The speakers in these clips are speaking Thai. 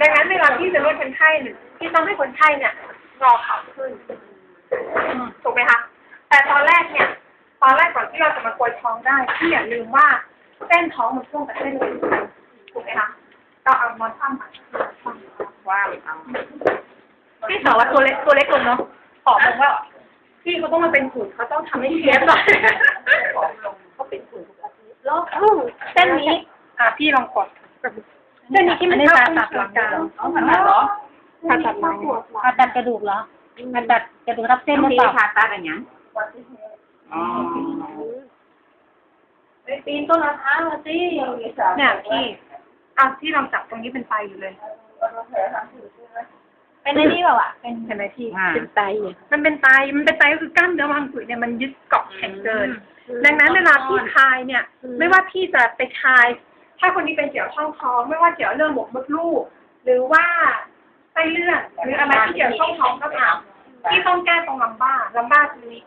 ดังนั้นเวลาที่จะนวดคนไข้เนี่ยที่ต้องให้คนไข้เนี่ยงอเข่าขึ้นถูกไหมคะแต่ตอนแรกเนี่ย ตอนแรกก่อนที่เราจะมาโกยท้องได้พี่อย่าลืมว่าเส้นท้องมันช่วงกับเส้นเลือดถูกไหมคะเราเอานอนคว่ำก่อนว่าพี่ถามว่าตัวเล็กตัวเล็กลงเนาะขอบอกว่าพี่เขาต้องมาเป็นหุ่นเขาต้องทำให้เชฟหน่อยเขาเป็นคุณแล้วเส้นนี้ อะพี่ลองกด เส้นนี้ที่มันผ่าตัดหลังกลางเอาผ่าตัดเหรอผ่าตัดหลังผ่าตัดกระดูกเหรอผ่าตัดกระดูกทับเส้นหรือที่เปล่าผ่าตัดอะไรเงี้ยอ๋อไปปีนต้นมะพร้าวมาสิเนี่ยพี่อะพี่ลองจับตรงนี้เป็นไฟอยู่เลย เป็นไอ้นี่เปล่าอะเป็นเห็นไหมพี่อ่าเป็นไตมันเป็นไตมันเป็นไตก็คือกล้ามเนื้อวางผืดเนี่ยมันยึดเกาะแข็งเกิน ดังนั้นเวลาพี่คลายเนี่ย ไม่ว่าพี่จะไปคลาย ถ้าคนนี้เป็นเกี่ยวช่องท้อง ไม่ว่าเกี่ยวเรื่องหมกมดลูก หรือว่าไส้เลื่อนหรืออะไรที่เกี่ยวช่องท้องก็ตามพี่ต้องแก้ตรงลำบ้าลำบ้าตรงนี้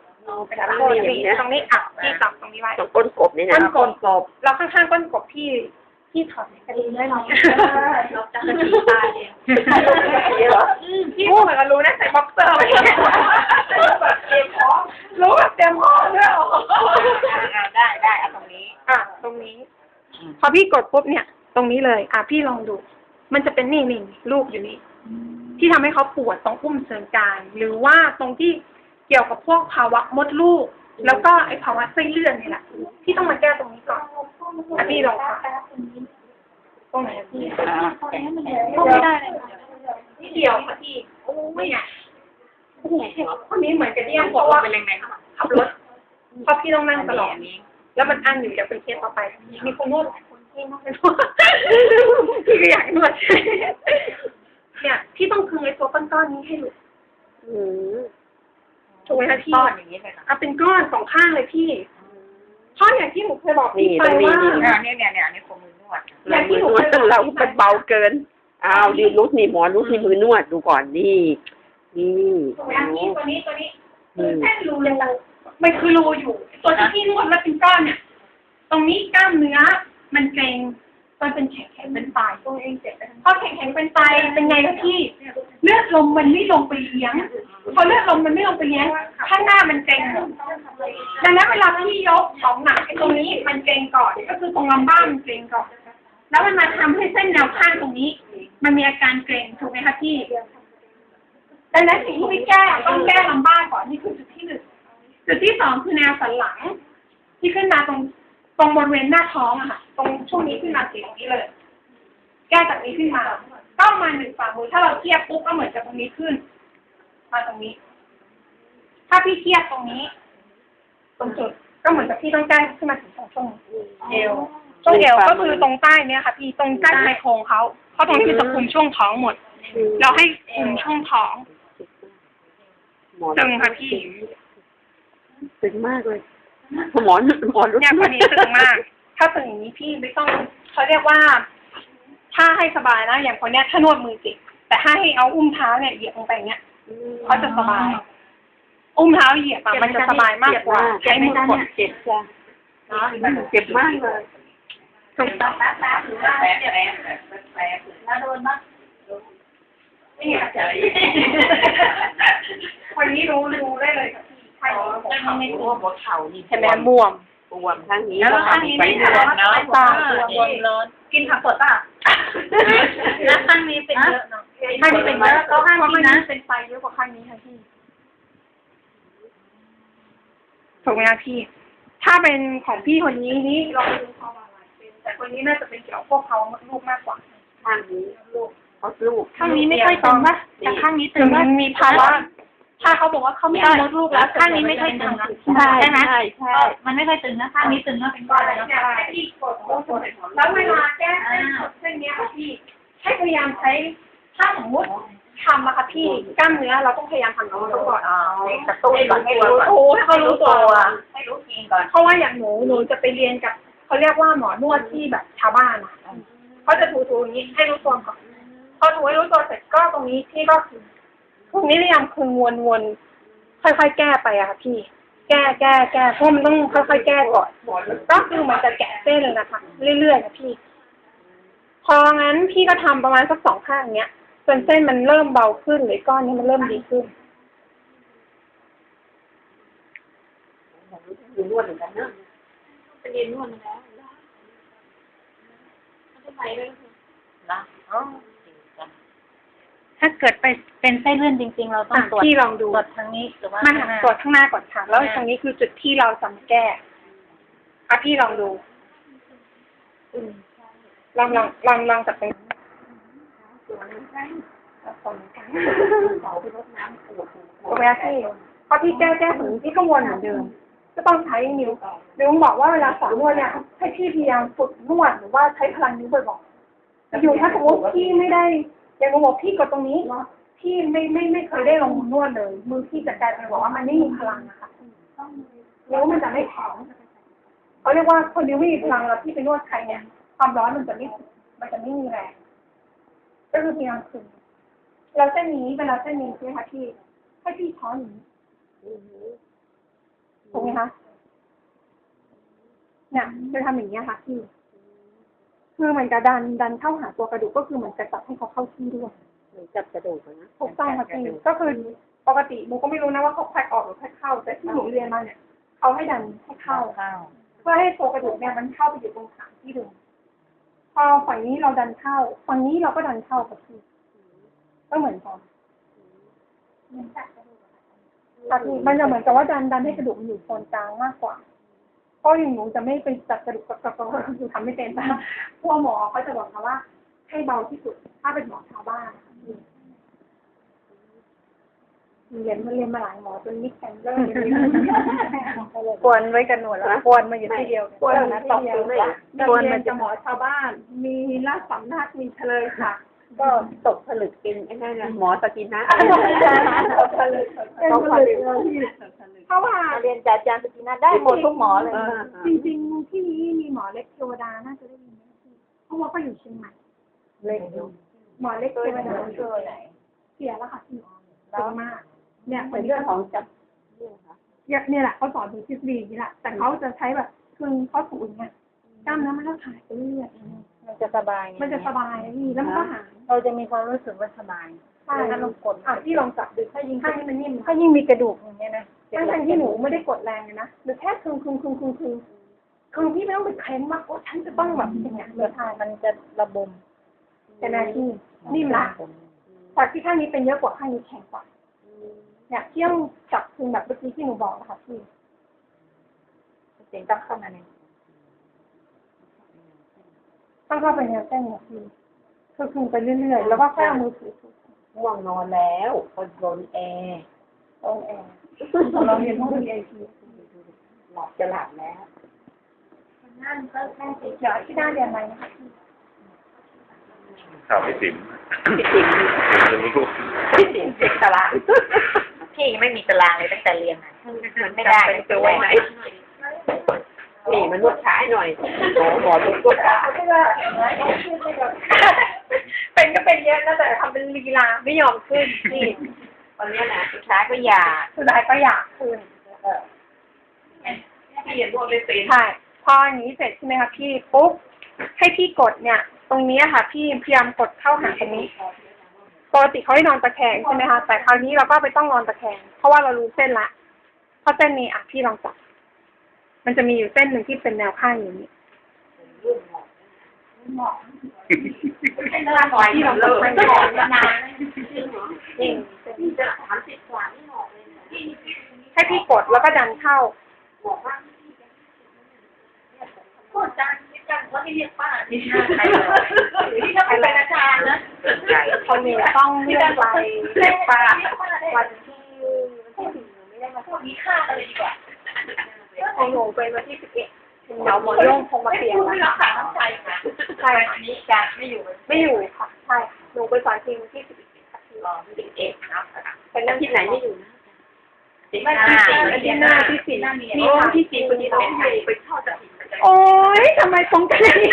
เป็นโคตรดีตรงนี้อะพี่จับตรงนี้ไว้ตรงก้นกบนี่นะก้นกบกบแล้วข้างๆก้นกบพี่พี่ถอดกระดิ่งได้ไหมเราจะกระดีตายเองพี่พูดเหมือนกันรู้นะใส่บ็อกเซอร์ไปรู้แบบเต็มห้องด้วยเหรออ่าได้ได้เอาตรงนี้ อะ ตรงนี้ พอพี่กดปุ๊บเนี่ย ตรงนี้เลย อะพี่ลองดู มันจะเป็นนี่นี่รูปอยู่นี่ที่ทำให้เขาปวดตรงอุ้มเชิงกรานหรือว่าตรงที่เกี่ยวกับพวกภาวะมดลูก แล้วก็ไอภาวะไส้เลื่อนนี่แหละที่ต้องมาแก้ตรงนี้ก่อนอะพี่ลองค่ะตรงไหนอะพี่อ่าเข้าไม่ได้เลยนี่เดียวค่ะพี่โอ้ไม่ไงคนนี้เหมือนกับเนี่ยเพราะว่าเป็นแรงๆขับรถเพราะพี่ต้องนั่งตลอดอันนี้ แล้วมันอั้นอยู่เดี๋ยวเป็นเคสต่อไป มีคนนวดหลายคนที่นวดไม่นวดพี่ก็อยากนวดเนี่ยพี่ต้องคึงไอ้ตัวก้อนๆนี้ให้หลุดถูกไหมคะพี่ก้อนอย่างนี้เลยค่ะเอาเป็นก้อนสองข้างเลยพี่เพราะอย่างที่หนูเคยบอกพี่ไปว่าอ่าเนี่ยเนี่ยเนี่ยอันนี้คงมือนวดอย่างที่หนูเคยบอกเรามันเบาเกินอ้าวดีรุดนี่หมอรุดนี่มือนวดดูก่อนนี่นี่ถูกไหมคะพี่ตัวนี้ตัวนี้คือเส้นรูรู มันคือรูอยู่ ตัวที่พี่นวดแล้วเป็นก้อนเนี่ย ตรงนี้กล้ามเนื้อ มันเกร็งมันเป็นแข็งแข็งเป็นไตตัวเองเจ็บพอแข็งแข็งเป็นไตเป็นไงคะพี่ เลือดลมมันไม่ลงไปเลี้ยง พอเลือดลมมันไม่ลงไปเลี้ยง ข้างหน้ามันเกร็งดังนั้นเวลาพี่ยกของหนักไอ้ตรงนี้มันเกร็งก่อน ก็คือตรงลำบ้ามันเกร็งก่อน แล้วมันมาทำให้เส้นแนวข้างตรงนี้ มันมีอาการเกร็งถูกไหมคะพี่ดังนั้นสิ่งที่พี่แก้ต้องแก้ลำบ้าก่อนนี่คือจุดที่หนึ่ง จุดที่สองคือแนวสันหลัง ที่ขึ้นมาตรงตรงบริเวณหน้าท้องอะค่ะ ตรงช่วงนี้ขึ้นมาสีตรงนี้เลย แก้จากนี้ขึ้นมาก็มาหนึ่งฝ่ามือถ้าเราเทียบปุ๊บก็เหมือนกับตรงนี้ขึ้น มาตรงนี้ ถ้าพี่เทียบตรงนี้ ตรงจุดก็เหมือนกับพี่ต้องแก้ขึ้นมาถึงตรงช่วงเอวช่วงเอวก็คือตรงใต้เนี่ยค่ะ พี่ตรงใต้ชายโครงเขาเพราะตรงนี้มันจะคุมช่วงท้องหมด เราให้คุมช่วงท้องหมอตึงค่ะพี่ ตึงมากเลยหมอหมอรุดเนี่ยคนนี้ตึงมาก ถ้าตึงอย่างนี้พี่ไม่ต้องเขาเรียกว่า ถ้าให้สบายนะอย่างคนเนี้ยถ้านวดมือจิกแต่ถ้าให้เอาอุ้มเท้าเนี่ยเหยียบลงไปอย่างเงี้ยเขาจะสบาย อุ้มเท้าเหยียบอะมันจะสบายมากกว่าใช้มือกดเจ็บจ้ะเจ็บมากเลยถูกต้องแป๊บแป๊บแป๊บแป๊บแป๊บแล้วโดนบ้างนี่ค่ะคนนี้รู้รู้ได้เลยค่ะพี่ ใครรู้บอกเขาไม่รู้ว่าหัวเข่านี่เห็นไหมบวมบวมข้างนี้แล้วข้างนี้ไม่ปวดเนาะตาบนร้อนกินผักสดป่ะแล้วข้างนี้เป็นเยอะเนาะข้างนี้เป็นเยอะก็ข้างนี้นะเป็นไฟเยอะกว่าข้างนี้ค่ะพี่ถูกไหมคะพี่ ถ้าเป็นของพี่คนนี้นี่เราไปดูความอะไรเป็นแต่คนนี้น่าจะเป็นเกี่ยวกับพวกเขาลูกมากกว่าข้างนี้ลูกเขาลูกข้างนี้ไม่ค่อยตึงปะแต่ข้างนี้ตึถึงงปะมีภาวะ ถ้าเขาบอกว่าเขาไม่เอามดลูกแล้วข้างนี้ไม่ค่อยตึงนะใช่ใช่ไหมใช่ใช่ก็มันไม่ค่อยตึงนะข้างนี้ตึงนะเป็นก้อนเลยเนาะที่กดกดแล้วเวลาแก้เส้นกดเส้นเนี้ยค่ะพี่ให้พยายามใช้ถ้าสมมติทำอะค่ะพี่กล้ามเนื้อเราต้องพยายามทำน้ำก่อนอ๋อกระตุ้นก่อนให้รู้โอ้ให้เขารู้ตัวให้รู้ทีก่อนเพราะว่าอย่างหนูหนูจะไปเรียนกับเขาเรียกว่าหมอนวดที่แบบชาวบ้านอะเขาจะถูๆอย่างนี้ให้รู้ตัวก่อนพอถูให้รู้ตัวเสร็จก็ตรงนี้ที่ก็คือ พวกนี้พยายามคือวนวนๆค่อยๆแก้ไปอะค่ะพี่ แก้แก้แก้เพราะมันต้องค่อยๆแก้ก่อนก็คือมันจะแกะเส้นนะคะเรื่อยๆนะพี่พพองั้นพี่ก็ทำประมาณสักสองข้างเนี้ยจนเส้นมันเริ่มเบาขึ้นหรือก้อนนี้มันเริ่มดีขึ้นมือนวดเหมือนกันเนอะไปเรียนนวดมาแล้วมันจะ ถ้าเกิดไปเป็นไส้เลื่อนจริง ๆ เราต้องอะตรวจพี่ลองดูตรวจทางนี้หรือว่ามาข้างหน้าตรวจข้างหน้าก่อนค่ะ แล้วตรงนี้คือจุดที่เราจะมาแก้อะพี่ลองดูอืมลองลองลองลองจับตรงนี้จับตรงนี้กันโอเคพี่พอพี่แก้แก้ถึงพี่ก็วนเหมือนเดิมก็ต้องใช้นิ้วนิ้วบอกว่าเวลาสอนนวดเนี่ยให้พี่พยายามฝึกนวดหรือว่าใช้พลังนิ้วบ่อยๆอยู่ถ้าสมมติพี่ไม่ได้ อย่างหนูบอกพี่กดตรงนี้พี่ไม่ไม่ไม่เคยได้ลงมือนวดเลย มือพี่จะกลายเป็นบอกว่ามันไม่มีพลังอะค่ะนิ้วมันจะไม่แข็งเขาเรียกว่าคนนิ้วมีพลังแล้วพี่ไปนวดใครเนี่ย ความร้อนมันจะไม่มันจะไม่มีแรงก็คือพยายามคึงแล้วเส้นนี้เวลาเส้นนี้ใช่ไหมคะพี่ให้พี่ช้อนนี้ถูกไหมคะเนี่ยจะทำอย่างนี้ยค่ะพี่ คือเหมือนกับดันดันเข้าหาตัวกระดูกก็คือเหมือนจะจับให้เขาเข้าที่ด้วยเหมือนจับกระดูกอะนะถูกต้องค่ะพี่ก็คือปกติหนูก็ไม่รู้นะว่าเขาแพ็กออกหรือแพ็กเข้า แต่ที่หนูเรียนมาเนี่ยเขาให้ดันให้เข้าข้าวเพื่อให้ตัวกระดูกเนี่ยมันเข้าไปอยู่ตรงฐานที่เดิมพอฝั่งนี้เราดันเข้า ฝั่งนี้เราก็ดันเข้ากับพี่ก็เหมือนกันค่ะพี่มันจะเหมือนกับว่าดันดันให้กระดูกมันอยู่โซนกลางมากกว่า เพราะอย่างหนูจะไม่ไปจับกระดูกกับกับกับกับคือทำไม่เป็นแต่พวกหมอเขาจะบอกมาว่า ให้เบาที่สุด ถ้าเป็นหมอชาวบ้านนะคะพี่เรียนมาเรียนมาหลายหมอจนมิกแคนเดอร์กวนไว้กันหนวดแล้วกวนมาอยู่ที่เดียวกวนนะตอบคือไม่กวนมันจะหมอชาวบ้าน มีราชสำนักมีเฉลยค่ะ ก็ตกผลึกกินไอ้นั่นนะหมอสกินนะตกผลึกตกผลึกเพราะว่าเรียนจากอาจารย์สกินาได้หมดทุกหมอเลยเออจริงๆที่นี้มีหมอเล็กเทวดาน่าจะได้ยินไหมพี่เพราะว่าเขาอยู่เชียงใหม่เล็กอยู่หมอเล็กเทวดาเคยไหนเสียแล้วค่ะพี่เสียมาก เนี่ยเหเหมืมืออนนเรื่เรื่อองงขขอองงจับเนี่ยเนี่ยแหละเขาสอนถึงทฤษฎีนี่แหละแต่เขาจะใช้แบบคือเขาถูอย่างเนี่ยกล้ามเนื้อมันก็หายไปเรื่อย มันจะสบายไงๆมันจะสบายนะพี่แล้วมันก็หายเราจะมีความรู้สึกว่าสบายใช่ถ้าเรากดอะพี่ลองจับดูถ้ายิงข้างนี้มันนิ่มถ้ายิ่งมีกระดูกอย่างเงี้ยนะทั้งทที่หนูไม่ได้กดแรงเลยนะหรือแค่คึงคึงคึงคึงคึงคือพี่ไม่ต้องไปเคลมว่าโอ้ฉันจะต้องแบบอย่างเงี้ยเหลือทายมันจะระบมแต่นาที่นิ่มละจากที่ข้างนี้เป็นเยอะกว่าข้างนี้แข็งกว่าเนี่ยเที่ยงจับคึงแบบเมื่อกี้ที่หนูบอกนะคะพี่เสียงต้องเข้ามาเนี่ย ต้องเข้าไปในเส้นเนี่ยพี่คือคึงไปเรื่อยๆ แล้วก็ค่อยเอามือถือถูง่วงนอนแล้วคนโดนแอร์ตรงแอร์เราเรียนห้อง VIP หลับจะหลับแล้วนั่นก็แค่เดี๋ยวที่หน้าเรียนอะไรนะคะพี่ข่าวพี่ติ๋มพี่ติ๋มผมจะรู้พี่ติ๋มเด็กตลาดพี่ยังไม่มีตารางเลยตั้งแต่เรียนมาไม่ได้เป็นตัวไว้ไหน นี่มันนวดขาให้หน่อยหมอหมอนวดนวดขาเป็นก็เป็นเยอะนะแต่ทำเป็นลีลาไม่ยอมขึ้นนี่ตอนนี้นะสุดท้ายก็อย่าสุดท้ายก็อยากขึ้นพี่เรียนนวดไม่เป็นใช่พออย่างนี้เสร็จใช่ไหมคะพี่ปุ๊บให้พี่กดเนี่ย ตรงนี้ค่ะ พี่พยายามกดเข้าหาตรงนี้ปกติเขาให้นอนตะแคงใช่ไหมคะแต่คราวนี้เราก็ไปต้องนอนตะแคงเพราะว่าเรารู้เส้นละเพราะเส้นนี้อะพี่ลองจับ มันจะมีอยู่เส้นหนึ่งที่เป็นแนวข้างอย่างนี้ให้นอนหน่อยที่เราเลิกไม่ไม่ได้นอนนานจริงพี่จะสามสิบกว่านี่หอกเลยให้พี่กดแล้วก็ดันเข้าพูดจังคิดจังว่าพี่เรียกป้านี่ใครเลยพี่ถ้าเป็นอาจารย์นะใหญ่คนนี้ต้องเลื่อนไปเรียกป้าวันที่วันที่สี่ไม่ได้มาพูดมีค่าเลยดีกว่า ของหนูเป็นวันที่สิบเอ็ดเดี๋ยวหมอโย่งคงมาเปลี่ยนไม่แล้รัวกษาน้ำใจนะใช่อันนี้การไม่อยู่ไม่อยู่ค่ะใช่ค่ะหนูไปสอนจริงที่สิบเอ็ดค่ะรอสิบเอ็ดนะเป็นนั่งที่ไหนไม่อยู่นะสิบห้าที่หน้าที่สี่มีทางที่สี่คนนี้เป็นไปทอดกระถิ่นโอ๊ยทำไมตรงกันอย่างนี้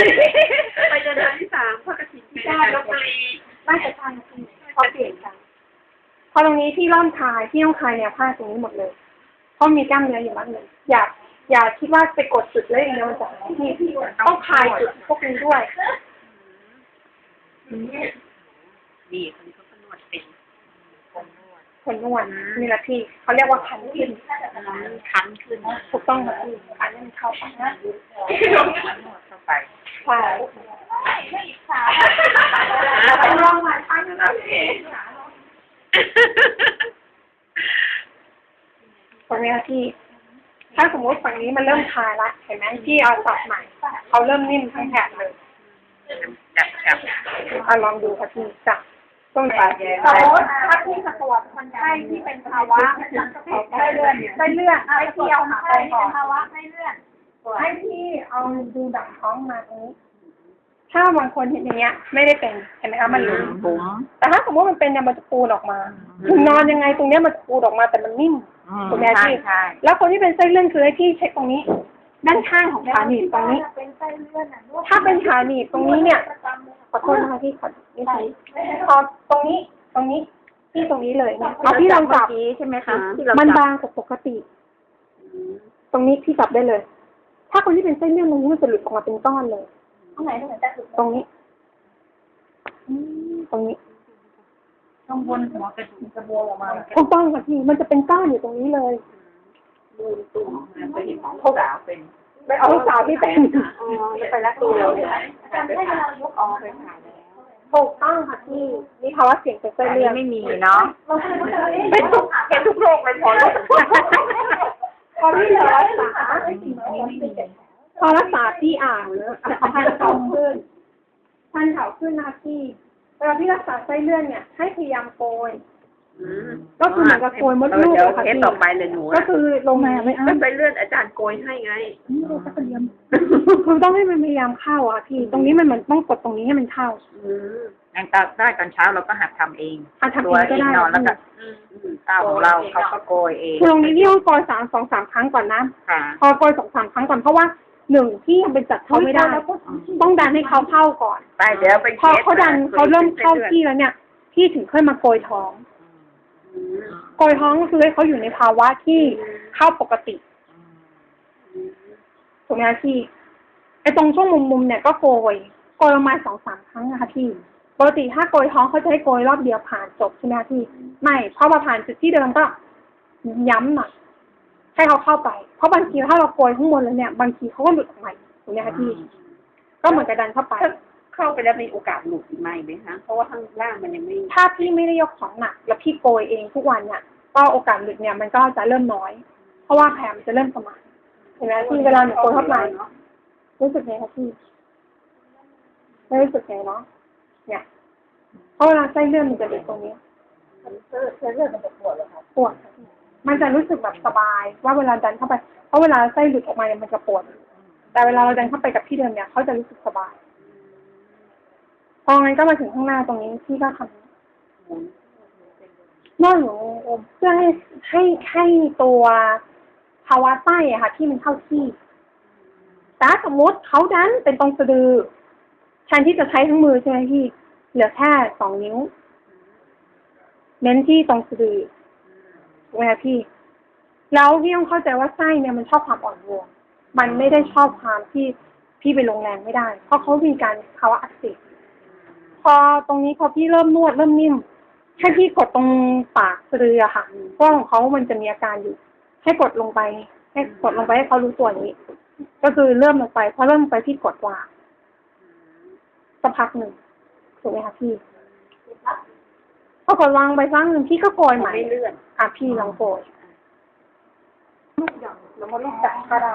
ไปเดินทางที่สามพระกฐินที่ได้ได้ลบบุรีน่าจะใช่พี่พอเปลี่ยนกันพอตรงนี้ที่ร่อนคลายที่ต้องคลายแนวผ้าตรงนี้หมดเลย เพราะมีกล้ามเนื้ออยู่มากเลยอย่าอย่าคิดว่าไปกดจุดแล้วอย่างเดียวมันจะที่ต้องคลายจุดพวกนี้ด้วยนี่คนนี้เขาก็นวดเป็นคนนวดคนนวดนี่แหละพี่เขาเรียกว่าคันขึ้นคันขึ้นถูกต้องค่ะพี่คันให้มันเข้าไปนะนวดเข้าไปใช่ลองมาครั้งนึงนะพี่ ตรงนี้ค่ะพี่ ถ้าสมมติฝั่งนี้มันเริ่มคลายละเห็นไหมพี่เอาสับใหม่เขาเริ่มนิ่มทั้งแถบเลยจับจับเอาลองดูค่ะพี่จับต้นไปสมมติถ้าพี่จะตรวจคนไข้ที่เป็นภาวะไส้เลื่อนไส้เลื่อนให้พี่เอาหาไปก่อนภาวะไส้เลื่อนให้พี่เอาดูดังท้องมาตรงนี้ ถ้าบางคนเห็นอย่างเงี้ย ไม่ได้เป็นเห็นไหมคะมันหลุมบุ๋มแต่ถ้าสมมติมันเป็นเนี่ยมันจะปูนออกมาถึงนอนยังไงตรงเนี้ยมันจะปูนออกมาแต่มันนิ่มถูกไหมใช่พี่ใช่แล้วคนที่เป็นไส้เลื่อนคือให้พี่เช็คตรงนี้ ด้านข้างของขาหนีบตรงนี้เป็นไส้เลื่อนอะถ้าเป็นขาหนีบตรงนี้เนี่ยขอโทษนะคะพี่ขอนิดนึงพอตรงนี้ตรงนี้ที่ตรงนี้เลยเนี่ยเอาพี่ลองจับใช่ไหมคะที่เรามันจับบางกว่าปกติ ตรงนี้พี่จับได้เลย ถ้าคนที่เป็นไส้เลื่อนตรงนี้มันจะหลุดออกมาเป็นก้อนเลย ตรงไหนตรงไหนแต่สุดตรงนี้ตรงนี้ข้างบนหัวกระดูกจะบวมออกมาถูกต้องค่ะพี่มันจะเป็นก้อนอยู่ตรงนี้เลยเคยเห็นของสาวเป็นไปเอาลูกสาวที่เป็นอ๋อจะไปรักตัวเราเนี่ยจำได้เวลายกออกเคยถ่ายแล้วถูกต้องค่ะพี่นี่ภาวะเสี่ยงเป็นไส้อันเลื่นี้อนไม่มีเนาะเราเคยเราเคยเป็นทุกเป็นทุกโรคเลยพอแล้วพอพี่รักษา พอรักษาพี่อ่านพันเข่าขึ้น พันเข่าขึ้นนะพี่เวลาพี่รักษาไส้เลื่อนเนี่ย ให้พยายามโกยก็คือเหมือนกับโกยมดลูกเดี๋ยวอะค่ะเคสพี่ต่อไปเลยหนูก็คือลงมาไม่ก็อ้าไปเลื่อนอาจารย์โกยให้ไงคือต้องให้มันพยายามเข้าอะพี่ ตรงนี้มันเหมือนต้องกดตรงนี้ให้มันเข้างั้นตอนได้ตอนเช้าเราก็หัดทำเองอาทำตัเอวงก็เองได้ นอนแล้วก็เต้าของเราเขาก็โกยเองคือตรงนี้พี่ต้องโกยสามสองสามครั้งก่อนนะ ค่ะ พอโกยสองสามครั้งก่อนเพราะว่า หนึ่งที่ยังเป็นจัดเขาไม่ได้ ต้องดันให้เขาเข้าก่อนไปเดี๋ยวไปพอเขาดันเขาเริ่มเข้าที่แล้วเนี่ยพี่ถึงค่อยมาโกยท้องโกยท้องก็คือให้เขาอยู่ในภาวะที่เข้าปกติถูกไหมคะพี่ไอ้ตรงช่วงมุมๆเนี่ยก็โกยโกยประมาณสองสามครั้งนะคะพี่ปกติถ้าโกยท้องเขาจะให้โกยรอบเดียวผ่านจบใช่ไหมคะพี่ไม่เพราะมาผ่านจุดที่เดิมก็ย้ำหน่อย ให้เขาเข้าไป เพราะบางทีถ้าเราโกยข้างบนแล้วเนี่ย บางทีเขาก็หลุดออกมาอีกถูกไหมคะพี่ ก็เหมือนกับดันเข้าไปถ้าเข้าไปแล้วมีโอกาสหลุดอีกไหมไหมคะ เพราะว่าข้างล่างมันยังไม่ ถ้าพี่ไม่ได้ยกของหนัก แล้วพี่โกยเองทุกวันเนี่ย ก็โอกาสหลุดเนี่ยมันก็จะเริ่มน้อย เพราะว่าแผลมันจะเริ่มสมานเห็นไหมพี่เวลาหนูโกยเข้าไปรู้สึกไงคะพี่ไม่รู้สึกไงเนาะ เนี่ย เพราะเวลาไส้เลื่อนมันจะหลุดตรงนี้เส้นเลือดมันจะปวดเหรอครับปวดค่ะพี่ มันจะรู้สึกแบบสบาย ว่าเวลาดันเข้าไป เพราะเวลาไส้หลุดออกมาเนี่ยมันจะปวด แต่เวลาเราดันเข้าไปกับที่เดิมเนี่ยเขาจะรู้สึกสบาย พองั้นก็มาถึงข้างหน้าตรงนี้พี่ก็ทำนวดหนูเพื่อให้ให้ให้ตัวภาวะไส้อะค่ะ ที่มันเข้าที่แต่สมมติเขาดันเป็นตรงสะดือแทนที่จะใช้ทั้งมือใช่ไหมพี่ เหลือแค่สองนิ้ว เน้นที่ตรงสะดือ ไหมคะพี่ แล้วพี่ต้องเข้าใจว่าไส้เนี่ยมันชอบความอ่อนโยนมันไม่ได้ชอบความที่พี่ไปลงแรงไม่ได้ เพราะเขามีการภาวะอักเสบพอตรงนี้พอพี่เริ่มนวดเริ่มนิ่มให้พี่กดตรงปากสะดืออะค่ะเพราะของเขามันจะมีอาการอยู่ ให้กดลงไป ให้กดลงไปให้เขารู้ตัวนี้ ก็คือเริ่มลงไปพอเริ่มไปพี่กดวางสักพักหนึ่งถูกไหมคะพี่ พอกดวางไปสักหนึ่งพี่ก็โกยใหม่ไม่เลื่อนอะพี่ลองโกยลูกหย่อนแล้วก็ลูกจับก็ได้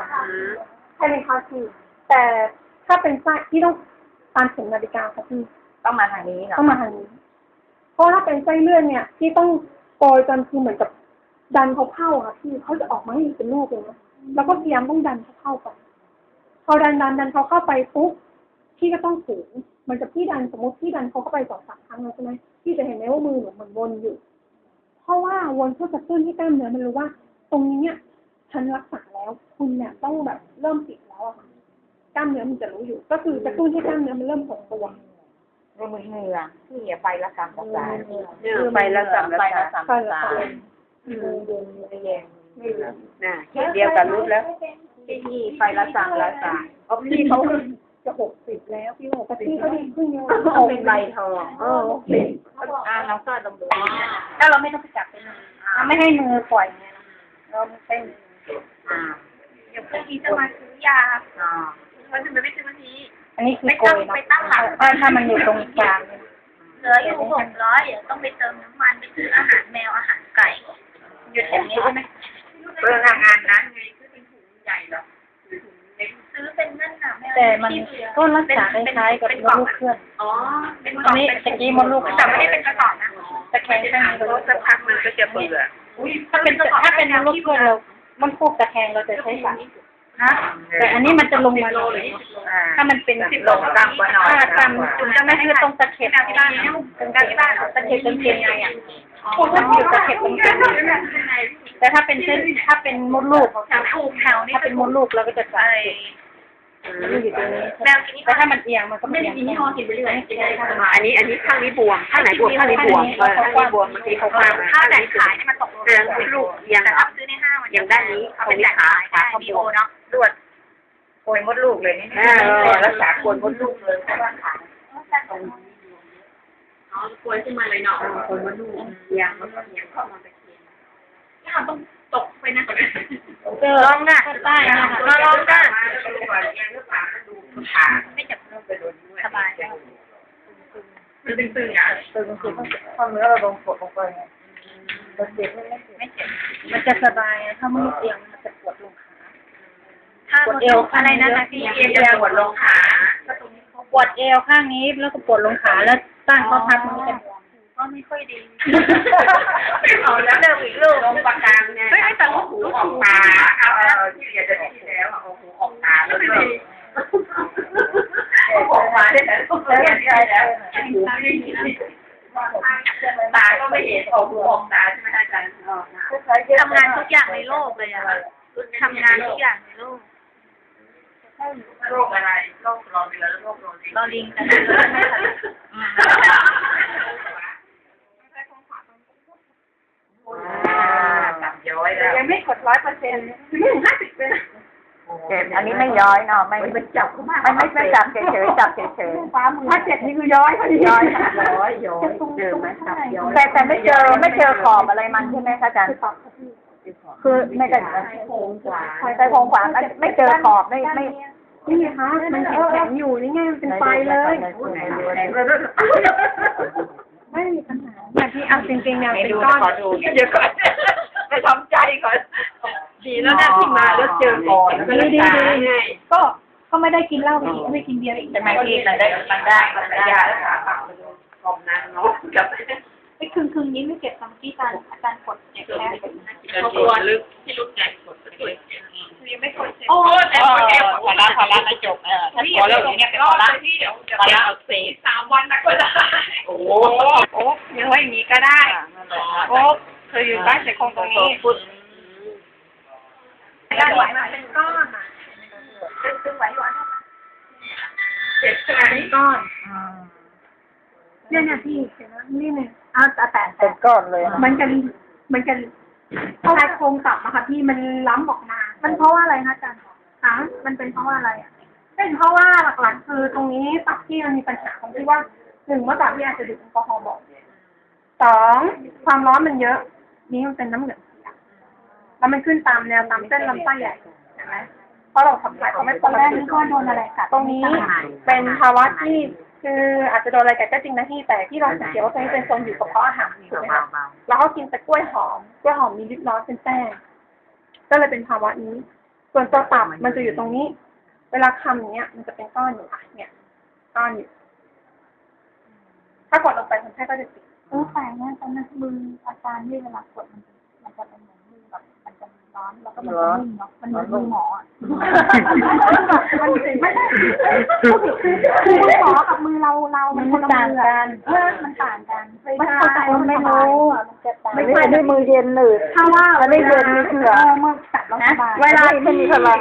ให้เป็นข้อที่แต่ถ้าเป็นไส้พี่ต้องตามเข็มนาฬิกาค่ะพี่ต้องมาทางนี้เหรอต้องมาทางนี้เพราะถ้าเป็นไส้เลื่อนเนี่ยพี่ต้องโกยจนคือเหมือนกับดันเขาเข้าค่ะพี่เขาจะออกมาให้เป็นลูกเลยนะแล้วก็พยายามต้องดันเขาเข้าไปพอดันดันดันเขาเข้าไปปุ๊บ พี่ก็ต้องฝืนมันจะพี่ดันสมมติพี่ดันเขาเข้าไปสองสามครั้งแล้วใช่ไหมพี่จะเห็นไหมว่ามือหนูมันวนอยู่ เพราะว่าวนเพื่อกระตุ้นให้กล้ามเนื้อมันรู้ว่า ตรงนี้เนี่ยฉันรักษาแล้ว คุณเนี่ยต้องแบบเริ่มติดแล้วอะค่ะกล้ามเนื้อมันจะรู้อยู่ ก็คือกระตุ้นให้กล้ามเนื้อมันเริ่มหดตัวมือมือเหงื่อที่อย่าไปละสามประสาทเนี่ยไปละสามประสาทใช่แล้วค่ะน่ะเช่นเดียวกับรุดแล้วที่นี่ไปละสามละสามเพราะพี่เขา จะหกสิบแล้วพี่บอกพี่ก็ดีขึ้นเยอะเอาเป็นใบทองเออเป็นอ่าน้องก็ลองดูถ้าเราไม่ต้องไปจับเป็นมือเราไม่ให้มือปล่อยไงนะเราไม่ใช่มืออ่าเดี๋ยวพรุ่งนี้จะมาซื้อยาอ่ามันจะไม่ซื้อวันนี้ อันนี้คือไม่โกตั้งยเนาะไม่ตั้งหลักถ้าถ้ามันอยู่ตรงกลางเนี่ยเหลืออยู่หกร้อยเดี๋ยวต้องไปเติมน้ำมันไปซื้ออาหารแมวอาหารไก่หยุดอย่างนี้ใช่ไหมเรื่องงานนั้นไงคือเป็นถุงใหญ่เหรอหรือถุงเล็ก ซื้อเป็นนั่นน่ะแมวแต่มันที่เบื่อก็รักษาคล้ายๆกับมดลูกเคลื่อนอ๋อเป็นกอัล่อนงนี้เป็นตะกี้มดลูกแต่ไม่ได้เป็นกระสอบนะตะแคงข้างนี้เพราะสักพักมันก็จะเบื่ออุ้ยถ้าเป็นถ้าเป็นมดลูกเคลื่อนเรา มันพวกตะแคงเราจะใช้สาย นะ แต่อันนี้มันจะลงมาหน่อยอ่าถ้ามันเป็นสิบโลกรัมกว่าหน่อยถ้าตามจุดจะไม่คือตรงตะเข็บแมวที่บ้านนะตรงตะเข็บตะเข็บตรงเกงไงอะพูดว่าอยู่ตะเข็บตรงเกงแต่ถ้าเป็นเส้นถ้าเป็นมดลูกแถวถูกแถวนี้ถ้าเป็นมดลูกเราก็จะใส่ แมวกินนี่แต่ถ้ามันเอียงมันก็ไม่ไม่เอีได้ยงกินนี่นอนกินไปเรื่อยกินได้ค่ะอันนี้อันนี้ข้างนี้บวมข้างไหนบวมข้างนี้บวมเออข้างนี้บวมเมื่อกี้เขาข้างถ้าข้างแต่นี้ขายเนี่ยมันตกลงเออลูกยังแต่ถ้าซื้อในห้างมันยังด้านนี้เขาเป็นแต่ขายได้ดีโอเนาะรวดโกยมดลูกเลยนี่เออรักษาคนมดลูกเลยเพราะว่าขาอ๋อกลัวขึ้นมาเลยเนาะคนมดลูกยังมันก็ยังเข้ามาตะเคียนถ้าต้อง ตกไปนะเจอลองนะใต้นะมาลองกันดูก่อนเอียงหรือเปล่าดูขาไม่จับไปโดนด้วยสบายมันตึงๆอะตึงคือความเนื้อเราลงกดลงไปไงมันเจ็บไม่เจ็บไม่เจ็บมันจะสบายถ้ามือเอียงมันจะปวดลงขาถ้าเอวอะไรนะนะพี่เอียงจะปวดลงขาปวดเอวข้างนี้แล้วก็ปวดลงขาแล้วตั้งข้อพับมันก็จะ ก็ไม่ค่อยดีเอาแล้วเลิกอีกลูกลงปากกลางไงแต่ว่าหูออกตาเอาเอาที่เรียนจะที่แล้วเอาหูออกตาแล้วเลยออกมาได้แล้วใช่แล้วหูไม่ได้ยินตาก็ไม่เห็นออกหูออกตาใช่ไหมอาจารย์ทำงานทุกอย่างในโลกเลยอะทำงานทุกอย่างในโลกโรคอะไรโรครอเรือโรครอลิงรอลิงกัน ตับ ย้อยแล้วยังไม่กดร้อยเปอร์เซ็นต์ห้าสิบเลยอันนี้ไม่ย้อยเนาะไม่ไม่จับไม่ไม่ไม่จับเฉยๆจับเฉยฟ้ามือถ้าเจ็ดนี่คือย้อยพอดีๆย้อยย้อยย้อยเจอไหมจับย้อยแต่แต่ไม่เจอไม่เจอขอบอะไรมันใช่ไหมคะอาจารย์คือไม่ได้โค้งขวาใส่โค้งขวาไม่เจอขอบไม่ไม่นี่ไงคะมันแข็งๆอยู่นี่ไงมันเป็นไฟเลยไม่มีปัญหาแต่ที่เอาจริงๆเนี่ยเป็นก้อนขอดูเดี๋ยวก่อน ไปทำใจก่อนดีแล้วนะที่มาแล้วเจอก่อนดีดีดีก็ก็ไม่ได้กินเหล้าไปอีกไม่กินเบียร์อีกจะไม่พี่มันได้มันได้มันได้ยารักษาปากขอบนางเนาะกับไอ้คืนคืนนี้ไม่เก็บตามที่อาจารย์อาจารย์กดเก็บแล้วตัวลึกที่ลึกใจกดตัวยังไม่กดเสร็จโอ้แต่พอแล้วพอแล้วพอแล้วไม่จบเออพอแล้วเนี่ยพอแล้วพอแล้วเอาสี่สามวันนะก็ได้โอ้โอ้ยังไว้อย่างนี้ก็ได้โอ้ เคยอยู่บ้านเสร็จคงตรงนี้ด้านไหวมันเป็นก้อนอะเป็นซึ่งไหวหวานเจ็บขนาดนี้ก้อนเนี่ยเนี่ยพี่เห็นไหมนี่เนี่ยเอาแต่แต่เป็นก้อนเลยมันจะมันจะเข้าโครงตับอะค่ะพี่มันล้ำออกมา มันเพราะว่าอะไรคะอาจารย์คะมันเป็นเพราะว่าอะไรอะเป็นเพราะว่าหลักๆคือตรงนี้ตับที่มันมีปัญหาตรงที่ว่าหนึ่งเมื่อก่อนพี่อาจจะดื่มแอลกอฮอล์บ่อยสองความร้อนมันเยอะ นี่มันเป็นน้ำเหลืองเสียแล้วมันขึ้นตามแนวตามเส้นลำไส้ใหญ่เห็นไหมเพราะเราขับถ่ายเขาไม่ตอนแรกนี่ก็โดนอะไรกัดตรงนี้เป็นภาวะที่คืออาจจะโดนอะไรกัดก็จริงนะพี่แต่ที่เราสังเกตว่าตรงนี้เป็นโซนอยู่กับเพาะอาหารถูกไหมคะแล้วก็กินแต่กล้วยหอมกล้วยหอมมีลิปร้อนเป็นแป้งก็เลยเป็นภาวะนี้ ส่วนตัวตับมันจะอยู่ตรงนี้ เวลาคำอย่างเนี้ย มันจะเป็นก้อนอยู่อะเนี่ยก้อนอยู่ถ้ากดลงไปคนไข้ก็จะติด เออแปลกนะตอนนั้นมืออาจารที่เวลากดมันมันจะเป็นเหมือนมือแบบมันจะร้อนแล้วก็มันจะนิ่มเนาะมันเหมือนมือหมออะมันไม่ได้คือมือหมอกับมือเราเรามันคนละมือกันเออมันต่างกันมันเข้าใจไม่รู้มันจะต่างไม่ใช่ด้วยมือเย็นหรือถ้าว่ามันไม่เย็นนี่คือเออมือตัดนะเวลาไม่มีพลัง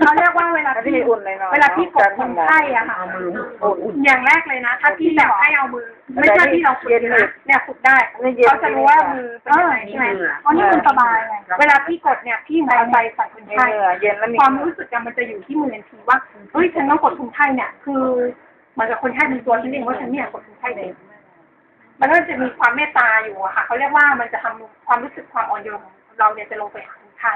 เขาเรียกว่าเวลาที่อุ่นเลยเนาะเวลาที่กดคนไข้อะค่ะอย่างแรกเลยนะ ถ้าพี่แบบให้เอามือไม่ใช่ที่เราฝึกนะเนี่ยฝึกได้เขาจะรู้ว่ามือเป็นยังไงใช่ไหมเพราะนี่มันสบายไงเวลาพี่กดเนี่ยพี่เหมือนเอาใจใส่คนเอไข้อเย็นแล้วมีความรู้สึกอะมันจะอยู่ที่มือทันทีว่าเฮ้ยฉันต้องกดคนไข้เนี่ย คือเหมือนกับคนไข้เป็นตัวฉันเองว่าฉันไม่อยากกดคนไข้เลยมันก็จะมีความเมตตาอยู่อะค่ะเขาเรียกว่ามันจะทำความรู้สึกความอ่อนโยนของเราเนี่ยจะลงไปหาคนไข้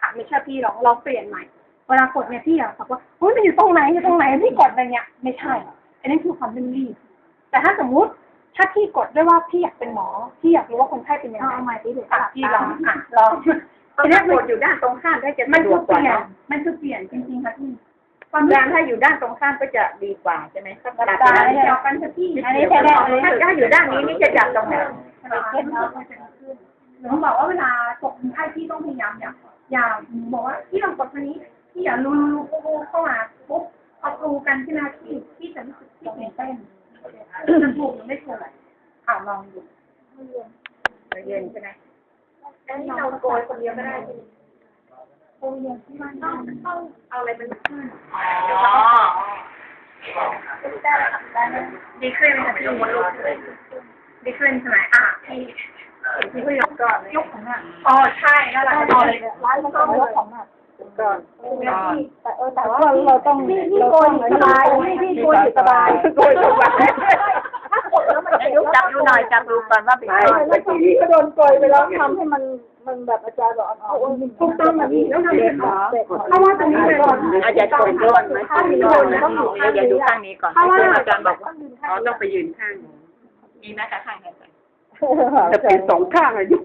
ค่ะไม่เชื่อพี่ลองลองเปลี่ยนใหม่เวลากดเนี่ยพี่อะบอกว่าเฮ้ยมันอยู่ตรงไหนอยู่ตรงไหนพี่กดไปเนี่ยไม่ใช่ อันนี้คือความเร่งรีบ แต่ถ้าสมมุติถ้าพี่กดด้วยว่าพี่อยากเป็นหมอ พี่อยากรู้ว่าคนไข้เป็นยังไงเอาใหม่พี่เดี๋ยวพี่ลองอะลองทีนี้กดอยู่ด้านตรงข้ามได้จะมันสะดคืวอกเปกว่าลี่ยน เนาะมันคือเปลี่ยนจริงๆค่ะพี่ความยางถ้าอยู่ด้านตรงข้ามก็จะดีกว่าใช่ไหมถ้าจัจับบได้ด้านเดียวกันค่ะพี่อันนี้ใช่ได้ถ้าถ้าอยู่ด้านนี้นี่จะจับตรงไหนเคล็ดลับมันจะดีขึ้นหนูบอกว่าเวลากดคนไข้พี่ต้องพยายามอย่าอย่าบอกว่าพี่ลองกดทางนี้พี่อย่าลูลูลูลูเข้ามาปุ๊บเอาครูกันที่หน้าที่พี่จะรู้สึกที่ตื่นเต้น จะถูกหรือไม่ถูกอ่าลองดูเย็นใช่ไหมอันนี้เราโกยคนเดียวก็ได้โกยย่างที่มันต้องต้องเอาอะไรเป็นขึ้นอ๋อดีขึ้นไหมคะพี่ดีขึ้นใช่ไหมอะพี่พี่ก็ยกก่อนยกของอะอ๋อใช่นั่นแหละเอาเลยร้านมันก็ยกของอะ ก่อนแต่เออแต่ว่าเราต้องพี่โกยสบายพี่พี่โกยสบายโกยสบายถ้ากดแล้วมันจะยกจับดูหน่อยจับดูก่อนว่าเป็นไงเมื่อกี้ก็โดนโกยไปแล้วทำให้มันมันแบบอาจารย์บอกอ๋อถูกต้องนะพี่แล้วทำให้เพราะว่าตรงนี้ก่อนอาจจะกดโดนไหมถ้ามีโดนต้องอยู่ข้างเดี๋ยวดูข้างนี้ก่อนเพราะว่าอาจารย์บอกว่าอ๋อต้องไปยืนข้างมีนะคะข้างนี้จะเป็นสองข้างอายุ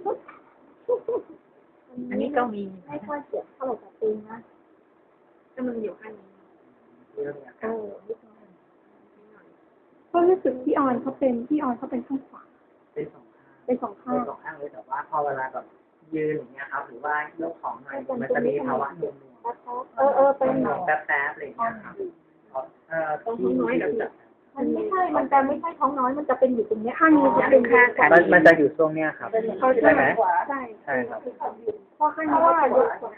อันนี้ก็มีไม่ค่อยเจ็บเท่าไหร่กับตีนะถ้ามันอยู่ข้างนี้เออก็รู้สึกพี่ออนเขาเป็นพี่ออนเขาเป็นข้างขวาเป็นสองข้างเป็นสองข้างเป็นสองข้างเลยแต่ว่าพอเวลาแบบยืนอย่างเงี้ยครับหรือว่ายกของหน่อยมันจะมีภาวะหน่วงเออเออเป็นหน่วงแป๊บๆอะไรอย่างเงี้ยครับเอ่อที่ที่จะ มันไม่ใช่ มันจะไม่ใช่ท้องน้อย มันจะเป็นอยู่ตรงเนี้ยข้างนี้จะเป็นข้างค่ะมันมันจะอยู่ช่วงเนี้ยครับเขาใช่ไหมใช่ใช่ครับเพราะข้างนี้ก็จะเยอะกว่า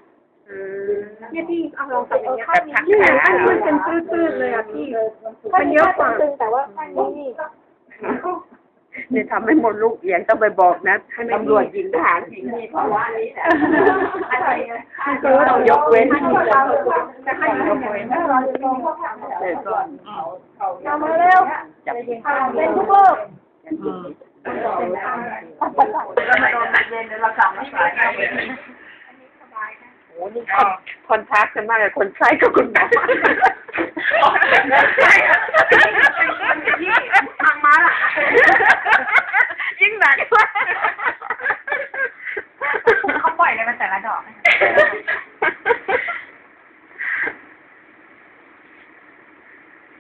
อืมเนี่ยพี่เอาลองใส่อย่างเงี้ยแบบพักนี่ขาข้างนี้มันเป็นตื้นๆเลยอะพี่มันเยอะกว่าแต่ว่าข้างนี้นี่เนี่ยทำให้หมดลูกเอียงต้องไปบอกนะตำรวจยิงทหารยิงนี่เพราะว่านี่แหละ อะไรไงต้องยกเว้นจะให้ยกเว้นเราจะต้องเดี๋ยวก่อนทำมาเร็วจับเป็นทุกโลกโอ้นี่คนคนทักกันมากเลยคนใช้กับคุณหมอใช่อะทางม้าล่ะยิ่งหนักเลย ขาปล่อยเลยมาแต่ละดอก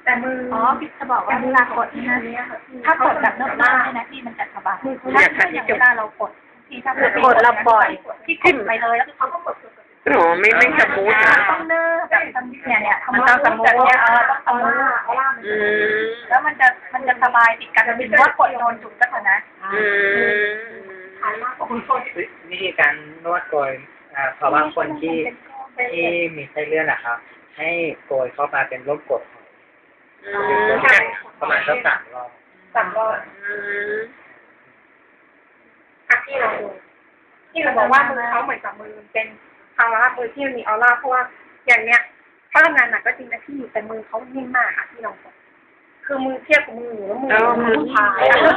แต่มืออ๋อพี่จะบอกว่าเวลากดนี่นะถ้ากดแบบเนิ่มหน้าเนี่ยนะที่มันจะสบายถ้าอย่างเวลาเรากดที่ถ้ากดเราปล่อยที่กดไปเลยแล้วเขาก็กดอ๋อไม่ไม่สมูทนะต้องเนิ่มแบบเนี่ยเนี่ยมันต้องสมูทเนี่ยเออต้องสมูทอืมแล้วมันจะมันจะสบายติดกันถึงว่ากดโดนจุดก็เถอะนะอืม วิธีการนวดโกยอ่าภาวะคนที่ที่มีไส้เลื่อนนะครับ ให้โกยเข้ามาเป็นรูปกดอืหรือมว่าประมาณสักสามรอบสามรอบอืมอะที่เราดูที่เราบอกว่ามือเขาเหมือนกับมือเป็นภาวะมือที่มันมีออร่าเพราะว่าอย่างเนี้ยเขาทำงานหนักก็จริงนะพี่แต่มือเขานิ่มมากค่ะที่เราบอก คือมือเทียบกับมือหนูแล้วมือเอามือผู้ชายอะรู้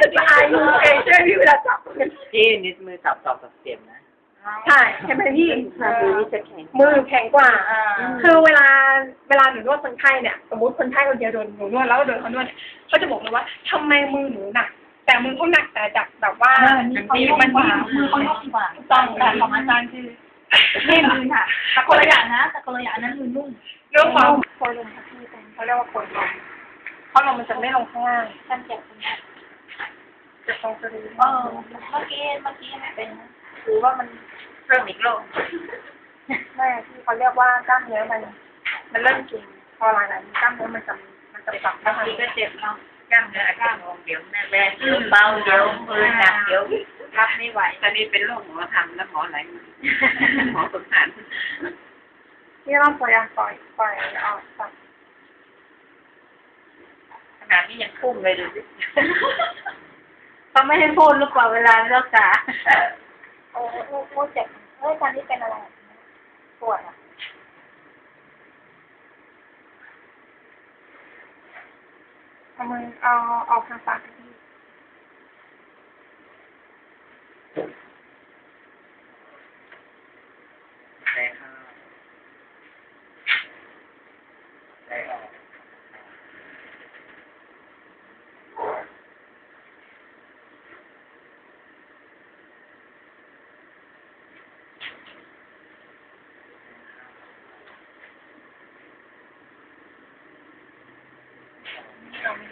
สึกอายมือเองใช่ไหมพี่เวลาจับที่นิ้วมือจับสอบสับเสียมนะใช่ใช่ไหมพี่ มือนี่จะแข็งมือแข็งกว่า คือเวลาเวลาหนูนวดคนไข้เนี่ยสมมติคนไข้คนเดียวโดนหนูนวดแล้วโดนเขานวดเนี่ยเขาจะบอกเลยว่าทำไมมือหนูหนัก แต่มือเขาหนักแต่จากแบบว่ามันนิ่มมันนิ่มมือเขานุ่มกว่าถูกต้องแต่ของอาจารย์คือนิ่มค่ะแต่คนละอย่างนะแต่คนละอย่างนั้นมือนุ่มเรื่องความโคนลงที่เป็นเขาเรียกว่าโคนลง เพราะลมมันจะไม่ลงข้างล่างฉันเจ็บตรงนี้เจ็บตรงสะดือเออเมื่อกี้เมื่อกี้เป็นหรือว่ามันเริ่มอีกโลกแม่ที่เขาเรียกว่ากล้ามเนื้อมัน มันเริ่มกินพอหลังจากนี้กล้ามเนื้อมันจะมันจะปรับบางทีก็เจ็บเนาะกล้ามเนื้ออาการของเดี๋ยวแม่แรงเดี๋ยวเบาเดี๋ยวมือหนักเดี๋ยวรับไม่ไหวตอนนี้เป็นโรคหมอทำแล้วหมอไหลมือหมอสงสารนี่เราปล่อยปล่อยปล่อยออกไปขนาดนี้ยังพุ่งเลยดูสิเขาไม่ให้พูดหรือเปล่าเวลารักษาโอ้โอ้โอ้เจ็บเฮ้ยตอนนี้เป็นอะไรปวดอะเอามือเอาเอาทางปาก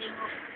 people.